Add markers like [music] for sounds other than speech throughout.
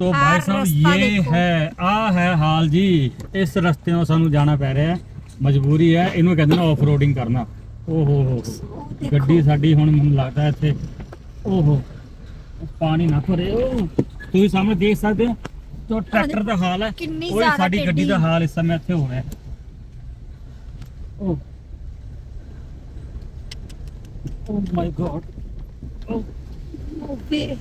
तो भाई साहब ये है आ है हाल जी इस रास्ते में सानू जाना पै रहा ਮਜਬੂਰੀ ਹੈ ਇਹਨੂੰ ਕਹਿੰਦੇ ਨੇ ਆਫ ਕਰਨਾ। ਓ ਹੋ ਹੋ ਗੱਡੀ ਸਾਡੀ ਹੁਣ ਮੈਨੂੰ ਲੱਗਦਾ ਇੱਥੇ। ਓ ਹੋ ਪਾਣੀ ਨਾ ਭਰੇ। ਓ ਤੁਸੀਂ ਸਾਹਮਣੇ ਦੇਖ ਸਕਦੇ ਹੋ ਤੋ ਟਰੈਕਟਰ ਦਾ ਹਾਲ ਹੈ। ਉਹ ਸਾਡੀ ਗੱਡੀ ਦਾ ਹਾਲ ਇਸ ਸਮੇਂ ਇੱਥੇ ਹੋ ਰਿਹਾ ਹੈ। ਓ। My god oh. ਓਕੇ।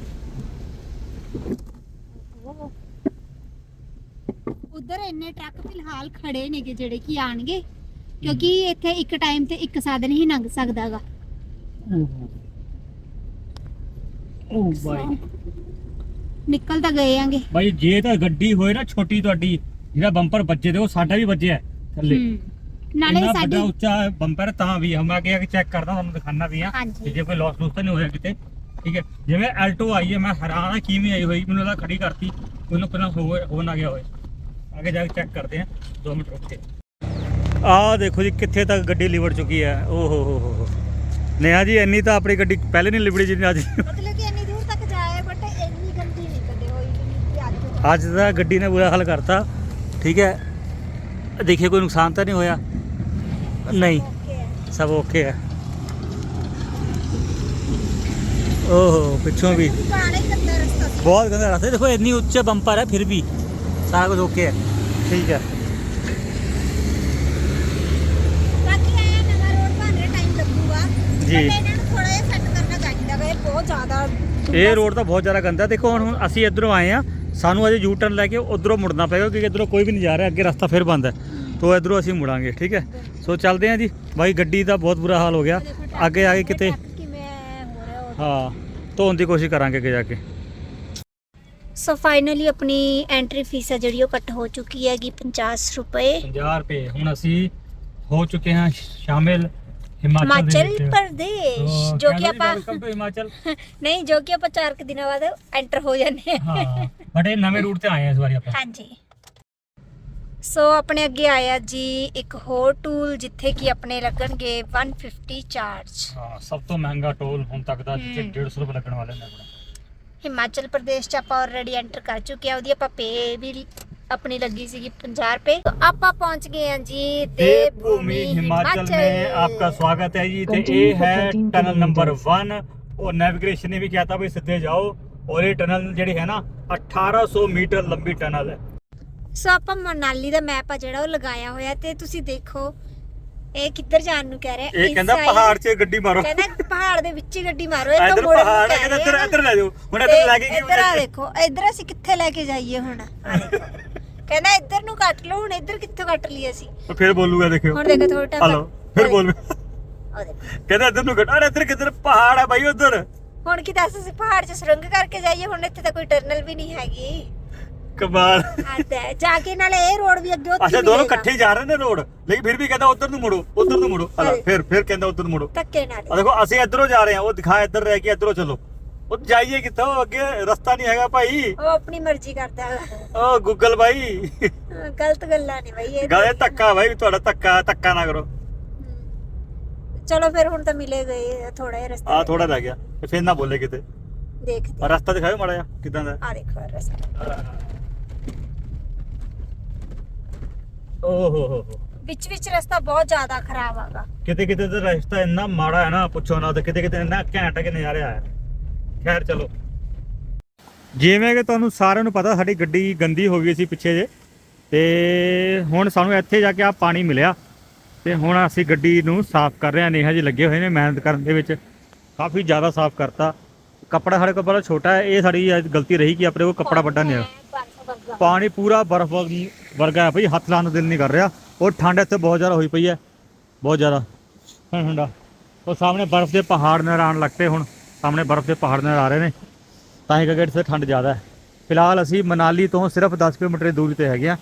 ਉਧਰ ਇੰਨੇ ਟਰੱਕ ਫਿਲਹਾਲ ਖੜੇ ਨੇਗੇ ਜਿਹੜੇ ਕਿ ਆਣਗੇ ਕਿਉਂਕਿ ਇੱਥੇ ਇੱਕ ਟਾਈਮ ਤੇ ਇੱਕ ਸਾਧਨ ਹੀ ਲੰਘ ਸਕਦਾਗਾ। ਓ ਬਾਈ। ਨਿਕਲ ਤਾਂ ਗਏ ਆਂਗੇ। ਬਾਈ ਜੇ ਤਾਂ ਗੱਡੀ ਹੋਏ ਨਾ ਛੋਟੀ ਤੁਹਾਡੀ ਜਿਹੜਾ ਬੰਪਰ ਵੱਜੇ ਦੇ ਉਹ ਸਾਡਾ ਵੀ ਵੱਜਿਆ ਥੱਲੇ। ਨਾਲੇ ਇੰਨਾ ਸਾਡੀ ਵੱਡਾ ਉੱਚਾ ਬੰਪਰ ਤਾਂ ਵੀ ਆ। ਮੈਂ ਕਿਹਾ ਕਿ ਚੈੱਕ ਕਰਦਾ ਤੁਹਾਨੂੰ ਦਿਖਾਣਾ ਵੀ ਆ। ਹਾਂਜੀ। ਜੇ ਕੋਈ ਲਾਸ ਲੂਸ ਤਾਂ ਨਹੀਂ ਹੋਇਆ ਕਿਤੇ। ਠੀਕ ਹੈ। ਜਿਵੇਂ ਐਲਟੋ ਆਈ ਹੈ ਮੈਂ ਹੈਰਾਨ ਆ ਕਿਵੇਂ ਆਈ ਹੋਈ? ਮੈਨੂੰ ਲੱਗਦਾ ਖੜੀ ਕਰਤੀ। ਉਹਨੂੰ ਪਹਿਲਾਂ ਹੋ ਹੋ ਨਾ ਗਿਆ ਹੋਏ ਅੱਗੇ ਜਾ ਕੇ ਚੈੱਕ ਕਰਦੇ ਆ 2 ਮਿੰਟ ਰੁਕ ਕੇ ਆਹ ਦੇਖੋ ਜੀ ਕਿੱਥੇ ਤੱਕ ਗੱਡੀ ਲਿਵੜ ਚੁੱਕੀ ਹੈ ਓ ਹੋ ਹੋ ਹੋ ਹੋ ਨਿਆ ਜੀ ਇੰਨੀ ਤਾਂ ਆਪਣੀ ਗੱਡੀ ਪਹਿਲੇ ਨਹੀਂ ਲਿਵੜੀ ਜਿੰਨੀ ਅੱਜ ਮਤਲਬ ਕਿ ਇੰਨੀ ਦੂਰ ਤੱਕ ਜਾਏ ਬਟ ਇੰਨੀ ਗੰਦੀ ਨਹੀਂ ਕਦੇ ਹੋਈ ਜਿੰਨੀ ਕਿ ਅੱਜ ਅੱਜ ਦਾ ਗੱਡੀ ਨੇ ਬੁਰਾ ਹਾਲ ਕਰਤਾ ਠੀਕ ਹੈ ਦੇਖਿਏ ਕੋਈ ਨੁਕਸਾਨ ਤਾਂ ਨਹੀਂ ਹੋਇਆ ਨਹੀਂ ਓਕੇ ਹੈ ਸਭ ਓਕੇ ਹੈ ਓਹੋ ਪਿੱਛੋਂ ਵੀ ਪੁਰਾਣੇ ਗੰਦਾ ਰਸਤਾ ਸੀ ਬਹੁਤ ਗੰਦਾ ਰਸਤਾ ਹੈ। ਵੀ ਸਾਰਾ ਕੁਝ ਓਕੇ ਹੈ। ਠੀਕ ਹੈ। ਬਾਕੀ ਆਇਆ ਨਵਾਂ ਰੋਡ ਬਣ ਰਿਹਾ ਟਾਈਮ ਲੱਗੂਗਾ। ਜੀ। but ਇਹਨਾਂ ਨੂੰ ਥੋੜਾ ਜਿਹਾ ਸੈੱਟ ਕਰਨਾ ਚਾਹੀਦਾ ਇਹ ਬਹੁਤ ਜ਼ਿਆਦਾ ਇਹ ਰੋਡ ਤਾਂ ਬਹੁਤ ਜ਼ਿਆਦਾ ਗੰਦਾ ਦੇਖੋ ਹੁਣ ਹੁਣ ਅਸੀਂ ਇਧਰੋਂ ਆਏ ਆ ਸਾਨੂੰ ਅਜੇ ਯੂ ਟਰਨ ਲੈ ਕੇ ਉਧਰੋਂ ਮੁੜਨਾ ਪਏਗਾ ਕਿਉਂਕਿ ਇਧਰੋਂ ਕੋਈ ਵੀ ਨਹੀਂ ਜਾ ਰਿਹਾ ਅੱਗੇ ਰਸਤਾ ਫਿਰ ਬੰਦ ਹੈ। ਤੋਂ ਇਧਰੋਂ ਅਸੀਂ ਮੁੜਾਂਗੇ ਠੀਕ ਹੈ। ਸੋ ਚੱਲਦੇ ਹਾਂ ਜੀ। ਬਾਈ ਗੱਡੀ ਦਾ ਬਹੁਤ ਬੁਰਾ ਹਾਲ ਹੋ ਗਿਆ। ਅੱਗੇ ਆ ਕੇ ਕਿਤੇ ਹਾਂ ਧੋਣ ਦੀ ਕੋਸ਼ਿਸ਼ ਕਰਾਂਗੇ ਅੱਗੇ ਜਾ ਕੇ। ਸੋ ਫਾਈਨਲੀ ਆਪਣੀ ਐਂਟਰੀ ਫੀਸ ਹੈ ਜਿਹੜੀ ਉਹ ਕੱਟ ਹੋ ਚੁੱਕੀ ਹੈਗੀ 50 ਰੁਪਏ। 50 ਰੁਪਏ। ਹੁਣ ਅਸੀਂ ਹੋ ਚੁੱਕੇ ਹਾਂ ਸ਼ਾਮਿਲ ਹਿਮਾਚਲ ਦੇ ਹਿਮਾਚਲ ਵਿੱਚ। ਪ੍ਰਦੇਸ਼ ਜੋ ਕਿ ਆਪਾਂ ਹਿਮਾਚਲ। [laughs] ਨਹੀਂ ਜੋ ਕਿ ਆਪਾਂ 4 ਦਿਨਾਂ ਬਾਅਦ ਐਂਟਰ ਹੋ ਜਾਂਦੇ ਹਾਂ। ਹਾਂ ਬਟ ਇਹ ਨਵੇਂ ਰੂਟ ਤੇ ਆਏ ਆ ਇਸ ਵਾਰੀ ਆਪਾਂ। ਹਾਂਜੀ। ਸੋ ਆਪਣੇ ਅੱਗੇ ਆਇਆ ਜੀ ਇੱਕ ਹੋਰ ਟੂਲ ਜਿੱਥੇ ਕਿ ਆਪਣੇ ਲੱਗਣਗੇ 150 ਚਾਰਜ ਹਾਂ ਸਭ ਤੋਂ ਮਹਿੰਗਾ ਟੋਲ ਹੁਣ ਤੱਕ ਦਾ ਜਿੱਥੇ ਹਮ। 150 ਰੁਪਏ ਲੱਗਣ ਵਾਲੇ ਨੇ ਆਪਣਾ। ਹਿਮਾਚਲ ਪ੍ਰਦੇਸ਼ ਚ ਆਪਾਂ ਆਲਰੇਡੀ ਐਂਟਰ ਕਰ ਚੁੱਕੇ ਆ ਉਹਦੀ ਆਪਾਂ ਪੇ ਵੀ ਆਪਣੀ ਲੱਗੀ ਸੀਗੀ 50 ਰੁਪਏ तो ਆਪਾਂ ਪਹੁੰਚ ਗਏ ਹਾਂ ਜੀ देवभूमि हिमाचल में आपका स्वागत है जी ਤੇ ਇਹ ਹੈ ਟਨਲ ਨੰਬਰ 1 ਉਹ ਨੈਵੀਗੇਸ਼ਨ ਨੇ ਵੀ ਕਿਹਾ ਤਾਂ ਵੀ ਸਿੱਧੇ ਜਾਓ ਔਰ ਇਹ ਟਨਲ ਜਿਹੜੀ ਹੈ ਨਾ 1800 ਮੀਟਰ ਲੰਬੀ ਟਨਲ ਹੈ ਸੋ ਆਪਾਂ ਮਨਾਲੀ ਦਾ ਮੈਪ ਆ ਜਿਹੜਾ ਉਹ ਲਗਾਇਆ ਹੋਇਆ ਤੇ ਤੁਸੀਂ ਦੇਖੋ ਇਹ ਕਿੱਧਰ ਜਾਣ ਨੂੰ ਕਹਿ ਰਿਹਾ? ਇਹ ਕਹਿੰਦਾ ਪਹਾੜ 'ਚ ਗੱਡੀ ਮਾਰੋ। ਕਹਿੰਦਾ ਪਹਾੜ ਦੇ ਵਿੱਚ ਹੀ ਗੱਡੀ ਮਾਰੋ। ਇਹ ਤਾਂ ਇਧਰ ਪਹਾੜ ਹੈ ਕਹਿ ਕਹਿੰਦਾ ਇੱਧਰ ਆ। ਇੱਧਰ ਲੈ ਜਾਓ। ਹੁਣ ਇੱਧਰ ਲੈ ਕੇ ਕੀ ਇੱਧਰ ਆ ਦੇਖੋ ਇੱਧਰ ਅਸੀਂ ਕਿੱਥੇ ਲੈ ਕੇ ਜਾਈਏ ਹੁਣ? ਦੇਖੋ। ਕਹਿੰਦਾ ਇੱਧਰ ਨੂੰ ਕੱਟ ਲਓ ਹੁਣ ਇੱਧਰ ਕਿੱਥੋਂ ਕੱਟ ਲਈਏ ਅਸੀਂ? ਫਿਰ ਬੋਲੂਗਾ ਦੇਖਿਓ। ਹੁਣ ਦੇਖੋ ਥੋੜਾ ਟਾਈਮ ਹਲੋ ਫਿਰ ਬੋਲ। ਕਹਿੰਦਾ ਇੱਧਰ ਨੂੰ ਘਟਾ ਇੱਧਰ ਕਿੱਧਰ? ਪਹਾੜ ਹੈ ਬਾਈ ਉਧਰ। ਹੁਣ ਕੀ ਦੱਸ ਅਸੀਂ ਪਹਾੜ 'ਚ ਸੁਰੰਗ ਕਰਕੇ ਜਾਈਏ? ਹੁਣ ਇੱਥੇ ਤਾਂ ਕੋਈ ਟਰਨਲ ਵੀ ਨਹੀਂ ਹੈਗੀ। ਕਮਾਲ। ਹੱਦ ਹੈ ਜਾ ਕੇ ਨਾਲੇ ਇਹ ਰੋਡ ਵੀ ਅੱਗੇ ਉੱਥੇ ਅੱਛਾ ਦੋਨੋਂ ਇਕੱਠੇ ਹੀ ਜਾ ਰਹੇ ਨੇ ਰੋਡ? ਲੇਕਿਨ ਫਿਰ ਵੀ ਕਹਿੰਦਾ ਉਧਰ ਨੂੰ ਮੁੜੋ ਉਧਰ ਨੂੰ ਮੁੜੋ। ਹਾਂਜੀ। ਫਿਰ ਫਿਰ ਕਹਿੰਦਾ ਉਧਰ ਮੁੜੋ। ਧੱਕੇ ਨਾਲ। ਆ ਦੇਖੋ ਅਸੀਂ ਇੱਧਰੋਂ ਜਾ ਰਹੇ ਹਾਂ ਉਹ ਦਿਖਾ ਇੱਧਰ ਰਹਿ ਕੇ ਇੱਧਰੋਂ ਚਲੋ। ਉਹ ਜਾਈਏ ਕਿੱਥੋਂ? ਅੱਗੇ ਰਸਤਾ ਨਹੀਂ ਹੈਗਾ ਭਾਈ। ਉਹ ਆਪਣੀ ਮਰਜ਼ੀ ਕਰਦਾ। ਓ ਗੂਗਲ ਭਾਈ ਹਾਂ, ਗਲਤ ਗੱਲਾਂ ਨੇ ਬਾਈ ਇਹ ਗਾਲੇ ਧੱਕਾ ਭਾਈ ਤੁਹਾਡਾ ਧੱਕਾ ਧੱਕਾ ਨਾ ਕਰੋ। ਹਮ। ਚਲੋ ਫਿਰ ਹੁਣ ਤਾਂ ਮਿਲੇ ਗਏ ਥੋੜਾ ਜਿਹਾ ਰਸਤਾ ਆ ਥੋੜਾ ਰਹਿ ਗਿਆ। ਫਿਰ ਨਾ ਬੋਲੇ ਕਿਤੇ। ਦੇਖਦੇ ਆ ਰਸਤਾ ਦਿਖਾਓ ਮਾੜਾ ਜਿਹਾ ਕਿਦਾਂ ਦਾ। ਆ ਦੇਖੋ ਰਸਤਾ। ਹੋ ਵਿੱਚ ਵਿੱਚ ਰਸਤਾ ਬਹੁਤ ਜ਼ਿਆਦਾ ਖਰਾਬ ਆਗਾ ਕਿਤੇ ਕਿਤੇ ਤਾਂ ਰਸਤਾ ਇੰਨਾ ਮਾੜਾ ਹੈ ਨਾ ਪੁੱਛੋ ਨਾ ਤੇ ਕਿਤੇ ਕਿਤੇ ਇੰਨਾ ਘੈਂਟ ਕਿ ਨਜ਼ਾਰਾ ਆਇਆ ਖੈਰ ਚਲੋ। ਜਿਵੇਂ ਕਿ ਤੁਹਾਨੂੰ ਸਾਰਿਆਂ ਨੂੰ ਪਤਾ ਸਾਡੀ ਗੱਡੀ ਗੰਦੀ ਹੋ ਗਈ ਸੀ ਪਿੱਛੇ ਜੇ। ਤੇ ਹੁਣ ਸਾਨੂੰ ਇੱਥੇ ਜਾ ਕੇ ਆ ਪਾਣੀ ਮਿਲਿਆ। ਤੇ ਹੁਣ ਅਸੀਂ ਗੱਡੀ ਨੂੰ ਸਾਫ਼ ਕਰ ਰਹੇ ਹਾਂ। ਨੇਹਾ ਜੀ ਲੱਗੇ ਹੋਏ ਨੇ ਮਿਹਨਤ ਕਰਨ ਦੇ ਵਿੱਚ। ਕਾਫੀ ਜ਼ਿਆਦਾ ਸਾਫ਼ ਕਰਤਾ। ਕੱਪੜਾ ਸਾਡੇ ਕੋਲ ਬੜਾ ਛੋਟਾ ਹੈ। ਇਹ ਸਾਡੀ ਗਲਤੀ ਰਹੀ ਕਿ ਆਪਣੇ ਕੋਲ ਕੱਪੜਾ ਵੱਡਾ ਨਹੀਂ ਹੈ ਪਾਣੀ ਪੂਰਾ ਬਰਫ਼ ਵਰਗ- ਵਰਗਾ ਹੈ ਭਈ ਹੱਥ ਲਾਉਣ ਨੂੰ ਦਿਲ ਨਹੀਂ ਕਰ ਰਿਹਾ। ਉਹ ਠੰਡ ਇੱਥੇ ਬਹੁਤ ਜ਼ਿਆਦਾ ਹੋਈ ਪਈ ਹੈ। ਬਹੁਤ ਜ਼ਿਆਦਾ। ਹਾਂ ਠੰਡਾ ਉਹ ਸਾਹਮਣੇ ਬਰਫ਼ ਦੇ ਪਹਾੜ ਨਜ਼ਰ ਆਉਣ ਲੱਗ ਪਏ ਹੁਣ। ਸਾਹਮਣੇ ਬਰਫ਼ ਦੇ ਪਹਾੜ ਨਜ਼ਰ ਆ ਰਹੇ ਨੇ। ਤਾਂ ਹੀ ਕਰਕੇ ਇੱਥੇ ਠੰਡ ਜ਼ਿਆਦਾ ਹੈ। ਫਿਲਹਾਲ ਅਸੀਂ ਮਨਾਲੀ ਤੋਂ ਸਿਰਫ 10 ਕਿਲੋਮੀਟਰ ਦੀ ਦੂਰੀ ਤੇ ਹੈਗੇ ਆ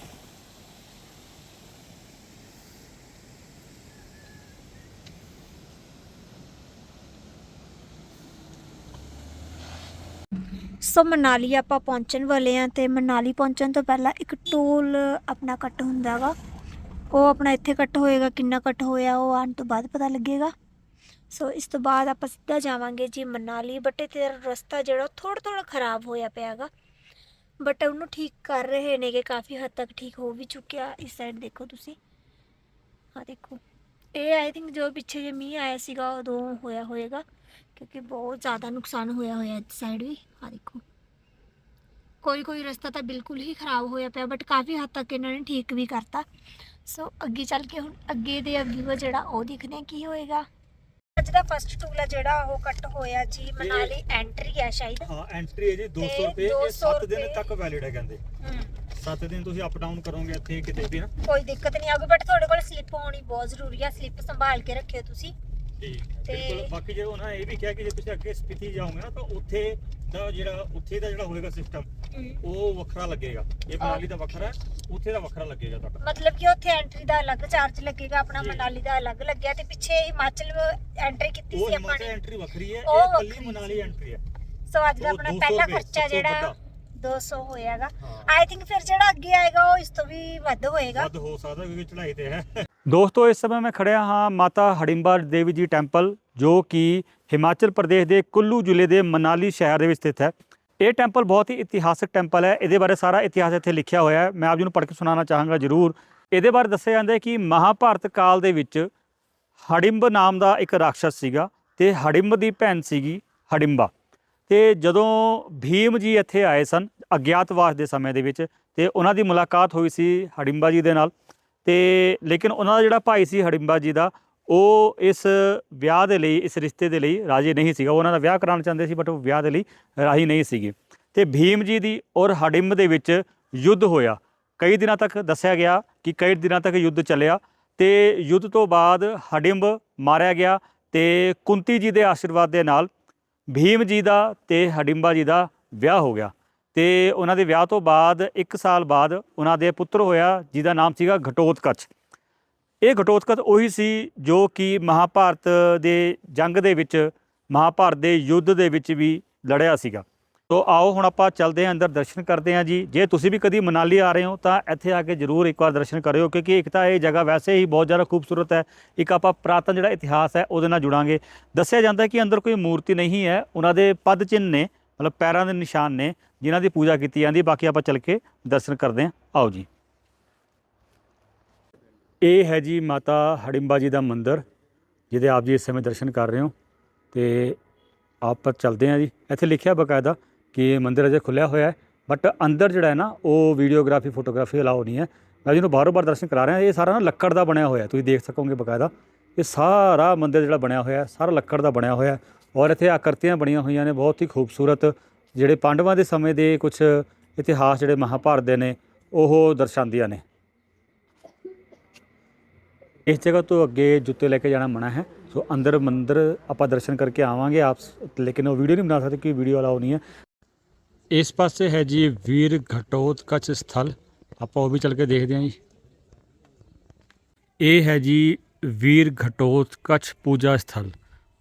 ਸੋ ਮਨਾਲੀ ਆਪਾਂ ਪਹੁੰਚਣ ਵਾਲੇ ਆ ਤੇ ਮਨਾਲੀ ਪਹੁੰਚਣ ਤੋਂ ਪਹਿਲਾਂ ਇੱਕ ਟੋਲ ਆਪਣਾ ਕੱਟ ਹੁੰਦਾਗਾ। ਉਹ ਆਪਣਾ ਇੱਥੇ ਕੱਟ ਹੋਏਗਾ, ਕਿੰਨਾ ਕੱਟ ਹੋਇਆ ਉਹ ਆਉਣ ਤੋਂ ਬਾਅਦ ਪਤਾ ਲੱਗੇਗਾ। ਸੋ ਇਸ ਤੋਂ ਬਾਅਦ ਆਪਾਂ ਸਿੱਧਾ ਜਾਵਾਂਗੇ ਜੀ ਮਨਾਲੀ ਬਟ ਇੱਥੇ ਦਾ ਰਸਤਾ ਜਿਹੜਾ ਥੋੜਾ ਥੋੜਾ ਖਰਾਬ ਹੋਇਆ ਪਿਆਗਾ। ਬਟ ਉਹਨੂੰ ਠੀਕ ਕਰ ਰਹੇ ਨੇ ਕਿ ਕਾਫੀ ਹੱਦ ਤੱਕ ਠੀਕ ਹੋ ਵੀ ਚੁੱਕਿਆ। ਇਸ ਸਾਈਡ ਦੇਖੋ ਤੁਸੀਂ। ਆ ਦੇਖੋ। ਇਹ ਆਈ ਥਿੰਕ ਜੋ ਪਿੱਛੇ ਜੇ ਮੀਂਹ ਆਇਆ ਸੀਗਾ, ਉਦੋਂ ਹੋਇਆ ਹੋਏਗਾ। ਕਿਉਂਕਿ ਬਹੁਤ ਜ਼ਿਆਦਾ ਨੁਕਸਾਨ ਹੋਇਆ ਹੋਇਆ ਇਸ ਸਾਈਡ ਵੀ ਆ ਦੇਖੋ। ਕੋਈ ਕੋਈ ਰਸਤਾ ਤਾਂ ਬਿਲਕੁਲ ਹੀ ਖਰਾਬ ਹੋਇਆ ਪਿਆ ਬਟ ਕਾਫੀ ਹੱਦ ਤੱਕ ਇਹਨਾਂ ਨੇ ਠੀਕ ਵੀ ਕਰਤਾ। ਸੋ ਅੱਗੇ ਚੱਲ ਕੇ ਹੁਣ ਅੱਗੇ ਦੇ ਅੱਗੇ ਜਿਹੜਾ ਉਹ ਦਿਖਦੇ ਆ ਕੀ ਹੋਏਗਾ। ਅੱਜ ਦਾ ਫਸਟ ਟੂਲ ਆ ਜਿਹੜਾ ਉਹ ਕੱਟ ਹੋਇਆ ਜੀ ਮਨਾਲੀ ਐਂਟਰੀ ਹੈ ਸ਼ਾਇਦ। ਹਾਂ ਐਂਟਰੀ ਹੈ ਜੀ 200 ਤੇ ਰੁਪਏ ਇਹ 200 7 ਦਿਨ। ਤੱਕ ਵੈਲਿਡ ਹੈ ਕਹਿੰਦੇ। ਹਮ 7 ਦਿਨ ਤੁਸੀਂ ਅਪ ਡਾਊਨ ਕਰੋਗੇ ਇੱਥੇ ਕਿਤੇ ਵੀ ਨਾ। ਕੋਈ ਦਿੱਕਤ ਨਹੀਂ ਆਊਗੀ ਬਟ ਤੁਹਾਡੇ ਕੋਲ ਸਲਿੱਪ ਹੋਣੀ ਬਹੁਤ ਜ਼ਰੂਰੀ ਆ ਸਲਿੱਪ ਸੰਭਾਲ ਕੇ ਰੱਖਿਓ ਤੁਸੀਂ। ਤੇ- ਬਿਲਕੁਲ ਬਾਕੀ ਜੇ ਉਹਨਾਂ ਇਹ ਵੀ ਕਿਹਾ ਕਿ ਜੇ ਤੁਸੀਂ ਅੱਗੇ ਸਪੀਤੀ ਜਾਓਗੇ ਨਾ ਤਾਂ ਉੱਥੇ ਦਾ ਜਿਹੜਾ ਉੱਥੇ ਦਾ ਜਿਹੜਾ ਹੋਏਗਾ ਸਿਸਟਮ ਉਹ ਵੱਖਰਾ ਲੱਗੇਗਾ। ਇਹ ਮਨਾਲੀ ਦਾ ਵੱਖਰਾ ਹੈ ਉੱਥੇ ਦਾ ਵੱਖਰਾ ਲੱਗੇਗਾ ਤੁਹਾਡਾ। ਮਤਲਬ ਕਿ ਉੱਥੇ ਐਂਟਰੀ ਦਾ ਅਲੱਗ ਚਾਰਜ ਲੱਗੇਗਾ ਆਪਣਾ। ਮਨਾਲੀ ਦਾ ਅਲੱਗ ਲੱਗਿਆ ਤੇ ਪਿੱਛੇ ਹਿਮਾਚਲ ਐਂਟਰੀ ਕੀਤੀ ਸੀ ਆਪਾਂ ਨੇ। ਐਂਟਰੀ ਵੱਖਰੀ ਹੈ ਇਹ ਕੱਲੀ ਮਨਾਲੀ ਐਂਟਰੀ ਹੈ। ਸੋ ਅੱਜ ਦਾ ਆਪਣਾ 200 ਪਹਿਲਾ ਖਰਚਾ ਜਿਹੜਾ ਵੱਡਾ। 200 ਹੋਇਆਗਾ। ਆਈ ਥਿੰਕ ਫਿਰ ਜਿਹੜਾ ਅੱਗੇ ਆਏਗਾ ਉਹ ਇਸ ਤੋਂ ਵੀ ਵੱਧ ਹੋਏਗਾ। ਵੱਧ ਹੋ ਸਕਦਾ ਕਿਉਂਕਿ ਚੜ੍ਹਾਈ ਤੇ ਹੈ। ਦੋਸਤੋ, ਇਸ ਸਮੇਂ ਮੈਂ ਖੜਿਆ ਹਾਂ ਮਾਤਾ ਹੜਿੰਬਾ ਦੇਵੀ ਜੀ ਟੈਂਪਲ, ਜੋ ਕਿ ਹਿਮਾਚਲ ਪ੍ਰਦੇਸ਼ ਦੇ ਕੁੱਲੂ ਜ਼ਿਲ੍ਹੇ ਦੇ ਮਨਾਲੀ ਸ਼ਹਿਰ ਦੇ ਵਿੱਚ ਸਥਿਤ ਹੈ। ਇਹ ਟੈਂਪਲ ਬਹੁਤ ਹੀ ਇਤਿਹਾਸਕ ਟੈਂਪਲ ਹੈ। ਇਹਦੇ ਬਾਰੇ ਸਾਰਾ ਇਤਿਹਾਸ ਇੱਥੇ ਲਿਖਿਆ ਹੋਇਆ ਹੈ। ਮੈਂ ਆਪ ਜੀ ਨੂੰ ਪੜ੍ਹ ਕੇ ਸੁਣਾਉਣਾ ਚਾਹਾਂਗਾ ਜ਼ਰੂਰ। ਇਹਦੇ ਬਾਰੇ ਦੱਸਿਆ ਜਾਂਦਾ ਹੈ ਕਿ ਮਹਾਭਾਰਤ ਕਾਲ ਦੇ ਵਿੱਚ ਹੜਿੰਬ ਨਾਮ ਦਾ ਇੱਕ ਰਾਖਸ਼ ਸੀਗਾ ਤੇ ਹੜਿੰਬ ਦੀ ਭੈਣ ਸੀਗੀ ਹੜਿੰਬਾ ਤੇ ਜਦੋਂ ਭੀਮ ਜੀ ਇੱਥੇ ਆਏ ਸਨ ਅਗਿਆਤਵਾਸ ਦੇ ਸਮੇਂ ਦੇ ਵਿੱਚ ਤੇ ਉਹਨਾਂ ਦੀ ਮੁਲਾਕਾਤ ਹੋਈ ਸੀ ਹੜਿੰਬਾ ਜੀ ਦੇ ਨਾਲ ਤੇ ਲੇਕਿਨ ਉਹਨਾਂ ਦਾ ਜਿਹੜਾ ਭਾਈ ਸੀ ਹੜਿੰਬਾ ਜੀ ਦਾ, ਉਹ ਇਸ ਵਿਆਹ ਦੇ ਲਈ, ਇਸ ਰਿਸ਼ਤੇ ਦੇ ਲਈ ਰਾਜੀ ਨਹੀਂ ਸੀਗਾ। ਉਹਨਾਂ ਦਾ ਵਿਆਹ ਕਰਾਉਣਾ ਚਾਹੁੰਦੇ ਸੀ ਬਟ ਉਹ ਵਿਆਹ ਦੇ ਲਈ ਰਾਜੀ ਨਹੀਂ ਸੀਗੇ। ਤੇ ਭੀਮ ਜੀ ਦੀ ਔਰ ਹੜਿੰਬ ਦੇ ਵਿੱਚ ਯੁੱਧ ਹੋਇਆ। ਕਈ ਦਿਨਾਂ ਤੱਕ ਦੱਸਿਆ ਗਿਆ ਕਿ ਕਈ ਦਿਨਾਂ ਤੱਕ ਯੁੱਧ ਚੱਲਿਆ ਤੇ ਯੁੱਧ ਤੋਂ ਬਾਅਦ ਹੜਿੰਬ ਮਾਰਿਆ ਗਿਆ ਤੇ ਕੁੰਤੀ ਜੀ ਦੇ ਆਸ਼ੀਰਵਾਦ ਦੇ ਨਾਲ ਭੀਮ ਜੀ ਦਾ ਤੇ ਹੜਿੰਬਾ ਜੀ ਦਾ ਵਿਆਹ ਹੋ ਗਿਆ। ਤੇ ਉਹਨਾਂ ਦੇ ਵਿਆਹ ਤੋਂ ਬਾਅਦ 1 ਸਾਲ ਬਾਅਦ ਉਹਨਾਂ ਦੇ ਪੁੱਤਰ ਹੋਇਆ, ਜਿਹਦਾ ਨਾਮ ਸੀਗਾ ਘਟੋਤਕਚ ਇਹ ਘਟੋਤਕਚ ਉਹੀ ਸੀ ਜੋ ਕਿ ਮਹਾਭਾਰਤ ਦੇ ਜੰਗ ਦੇ ਵਿੱਚ, ਮਹਾਭਾਰਤ ਦੇ ਯੁੱਧ ਦੇ ਵਿੱਚ ਵੀ ਲੜਿਆ ਸੀਗਾ। ਤੋ ਆਓ ਹੁਣ ਆਪਾਂ ਚੱਲਦੇ ਹਾਂ ਅੰਦਰ ਦਰਸ਼ਨ ਕਰਦੇ ਹਾਂ ਜੀ। ਜੇ ਤੁਸੀਂ ਵੀ ਕਦੀ ਮਨਾਲੀ ਆ ਰਹੇ ਹੋ, ਤਾਂ ਇੱਥੇ ਆ ਕੇ ਜ਼ਰੂਰ ਇੱਕ ਵਾਰ ਦਰਸ਼ਨ ਕਰਿਓ, ਕਿਉਂਕਿ ਇੱਕ ਤਾਂ ਇਹ ਜਗ੍ਹਾ ਵੈਸੇ ਹੀ ਬਹੁਤ ਜ਼ਿਆਦਾ ਖੂਬਸੂਰਤ ਹੈ। ਇੱਕ ਆਪਾਂ ਪ੍ਰਾਤਨ ਜਿਹੜਾ ਇਤਿਹਾਸ ਹੈ, ਉਹਦੇ ਨਾਲ ਜੁੜਾਂਗੇ। ਦੱਸਿਆ ਜਾਂਦਾ ਕਿ ਅੰਦਰ ਕੋਈ ਮੂਰਤੀ ਨਹੀਂ ਹੈ, ਉਹਨਾਂ ਦੇ ਪਦ ਚਿੰਨ੍ਹ ਨੇ, ਮਤਲਬ ਪੈਰਾਂ ਦੇ ਨਿਸ਼ਾਨ ਨੇ। ਜਿਨ੍ਹਾਂ ਦੀ ਪੂਜਾ ਕੀਤੀ ਜਾਂਦੀ ਬਾਕੀ ਆਪਾਂ ਚੱਲ ਕੇ ਦਰਸ਼ਨ ਕਰਦੇ ਹਾਂ। ਆਓ ਜੀ। ਇਹ ਹੈ ਜੀ ਮਾਤਾ ਹੜਿੰਬਾ ਜੀ ਦਾ ਮੰਦਿਰ, ਜਿਹਦੇ ਆਪ ਜੀ ਇਸ ਸਮੇਂ ਦਰਸ਼ਨ ਕਰ ਰਹੇ ਹੋ। ਤੇ ਆਪਾਂ ਚੱਲਦੇ ਹਾਂ ਜੀ। ਇੱਥੇ ਲਿਖਿਆ ਬਕਾਇਦਾ ਕਿ ਇਹ ਮੰਦਿਰ ਅਜੇ ਖੁੱਲਿਆ ਹੋਇਆ ਹੈ। ਬਟ ਅੰਦਰ ਜਿਹੜਾ ਹੈ ਨਾ, ਉਹ ਵੀਡੀਓਗ੍ਰਾਫੀ ਫੋਟੋਗ੍ਰਾਫੀ ਅਲਾਉ ਨਹੀਂ ਹੈ। ਮੈਂ ਜਿਹਨੂੰ ਬਾਰੋ ਬਾਰ ਦਰਸ਼ਨ ਕਰਾ ਰਿਹਾ। ਇਹ ਸਾਰਾ ਨਾ ਲੱਕੜ ਦਾ ਬਣਿਆ ਹੋਇਆ ਤੁਸੀਂ ਦੇਖ ਸਕੋਗੇ ਬਕਾਇਦਾ। ਇਹ ਸਾਰਾ ਮੰਦਿਰ ਜਿਹੜਾ ਬਣਿਆ ਹੋਇਆ ਸਾਰਾ ਲੱਕੜ ਦਾ ਬਣਿਆ ਹੋਇਆ ਔਰ ਇੱਥੇ ਆਕਰਤੀਆਂ ਬਣੀਆਂ ਹੋਈਆਂ ਨੇ। ਬਹੁਤ ਹੀ ਖੂਬਸੂਰਤ ਜਿਹੜੇ ਪਾਂਡਵਾਂ ਦੇ ਸਮੇਂ ਦੇ ਕੁਝ ਇਤਿਹਾਸ ਜਿਹੜੇ ਮਹਾਭਾਰਤ ਦੇ ਨੇ, ਉਹ ਦਰਸਾਉਂਦੀਆਂ ਨੇ। ਇਸ ਜਗ੍ਹਾ ਤੋਂ ਅੱਗੇ ਜੁੱਤੇ ਲੈ ਕੇ ਜਾਣਾ ਮਨਾ ਹੈ। ਸੋ ਅੰਦਰ ਮੰਦਰ ਆਪਾਂ ਦਰਸ਼ਨ ਕਰਕੇ ਆਵਾਂਗੇ ਆਪ ਲੇਕਿਨ ਉਹ ਵੀਡੀਓ ਨਹੀਂ ਬਣਾ ਸਕਦੇ ਕਿ ਵੀਡੀਓ ਅਲਾਉ ਨਹੀਂ ਹੈ। ਇਸ ਪਾਸੇ ਹੈ ਜੀ ਵੀਰ ਘਟੋਤ ਘਟੋਤਕਚ ਸਥਲ। ਆਪਾਂ ਉਹ ਵੀ ਚੱਲ ਕੇ ਦੇਖਦੇ ਹਾਂ ਜੀ। ਇਹ ਹੈ ਜੀ ਵੀਰ ਘਟੋਤ ਘਟੋਤਕਚ ਪੂਜਾ ਸਥਲ।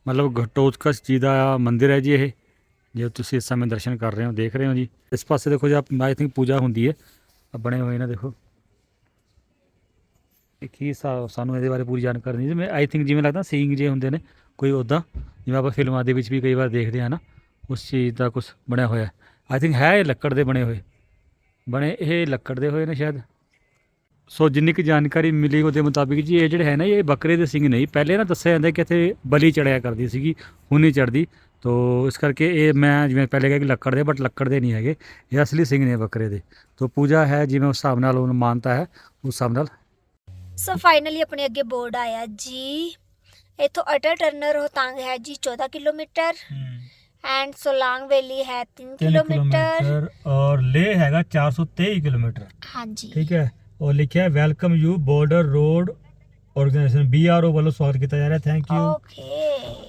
ਮਤਲਬ ਘਟੋਤ ਘਟੋਤਕਚ ਜੀ ਦਾ ਮੰਦਿਰ ਹੈ ਜੀ ਇਹ। ਜੇ ਤੁਸੀਂ ਇਸ ਸਮੇਂ ਦਰਸ਼ਨ ਕਰ ਰਹੇ ਹੋ, ਦੇਖ ਰਹੇ ਹੋ ਜੀ। ਇਸ ਪਾਸੇ ਦੇਖੋ ਜੀ ਆਈ ਥਿੰਕ ਪੂਜਾ ਹੁੰਦੀ ਹੈ। ਬਣੇ ਹੋਏ ਨੇ, ਦੇਖੋ। ਕੀ ਸਾਨੂੰ ਇਹਦੇ ਬਾਰੇ ਪੂਰੀ ਜਾਣਕਾਰੀ ਨਹੀਂ। ਜਿਵੇਂ ਆਈ ਥਿੰਕ ਜਿਵੇਂ ਲੱਗਦਾ ਸੀਂਗ ਜੇ ਹੁੰਦੇ ਨੇ, ਕੋਈ ਉੱਦਾਂ ਜਿਵੇਂ ਆਪਾਂ ਫਿਲਮਾਂ ਦੇ ਵਿੱਚ ਵੀ ਕਈ ਵਾਰ ਦੇਖਦੇ ਹਾਂ ਨਾ, ਉਸ ਚੀਜ਼ ਦਾ ਕੁਝ ਬਣਿਆ ਹੋਇਆ ਆਈ ਥਿੰਕ ਹੈ ਇਹ ਲੱਕੜ ਦੇ ਬਣੇ ਹੋਏ। ਬਣੇ, ਇਹ ਲੱਕੜ ਦੇ ਹੋਏ ਨੇ ਸ਼ਾਇਦ। ਸੋ ਜਿੰਨੀ ਕੁ ਜਾਣਕਾਰੀ ਮਿਲੀ ਉਹਦੇ ਮੁਤਾਬਿਕ ਜੀ, ਇਹ ਜਿਹੜੇ ਹੈ ਨਾ, ਇਹ ਬੱਕਰੇ ਦੇ ਸਿੰਘ ਨਹੀਂ। ਪਹਿਲੇ ਨਾ ਦੱਸਿਆ ਜਾਂਦਾ ਕਿ ਇੱਥੇ ਬਲੀ ਚੜਿਆ ਕਰਦੀ ਸੀਗੀ, ਹੁਣ ਨਹੀਂ ਚੜਦੀ। ਤੋ ਇਸ ਕਰਕੇ ਇਹ ਮੈਂ ਜਿਵੇਂ ਪਹਿਲੇ ਕਿਹਾ ਕਿ ਲੱਕੜ ਦੇ ਬਟ ਲੱਕੜ ਦੇ ਨਹੀਂ ਹੈਗੇ। ਇਹ ਅਸਲੀ ਸਿੰਘ ਨੇ ਬੱਕਰੇ ਦੇ। ਤੋ ਪੂਜਾ ਹੈ ਜਿਵੇਂ ਉਸ ਹਿਸਾਬ ਨਾਲ ਉਹਨੂੰ ਮਾਨਤਾ ਹੈ ਉਸ ਹਿਸਾਬ ਨਾਲ। ਸੋ ਫਾਈਨਲੀ ਆਪਣੇ ਅੱਗੇ ਬੋਰਡ ਆਇਆ ਜੀ। ਇਥੋਂ ਅਟਲ ਟਰਨਰ ਰੋਹਤਾਂਗ ਹੈ ਜੀ 14 ਕਿਲੋਮੀਟਰ। ਐਂਡ ਸੋਲਾਂਗ ਵੈਲੀ ਹੈ 3 ਕਿਲੋਮੀਟਰ। ਔਰ ਲੇ ਹੈਗਾ 423 ਕਿਲੋਮੀਟਰ। ਹਾਂਜੀ। ਠੀਕ ਹੈ। ਔਰ ਲਿਖਿਆ welcome you border road organisation BRO ਵੱਲੋਂ ਸਵਾਗਤ ਕੀਤਾ ਜਾ ਰਿਹਾ। Thank you okay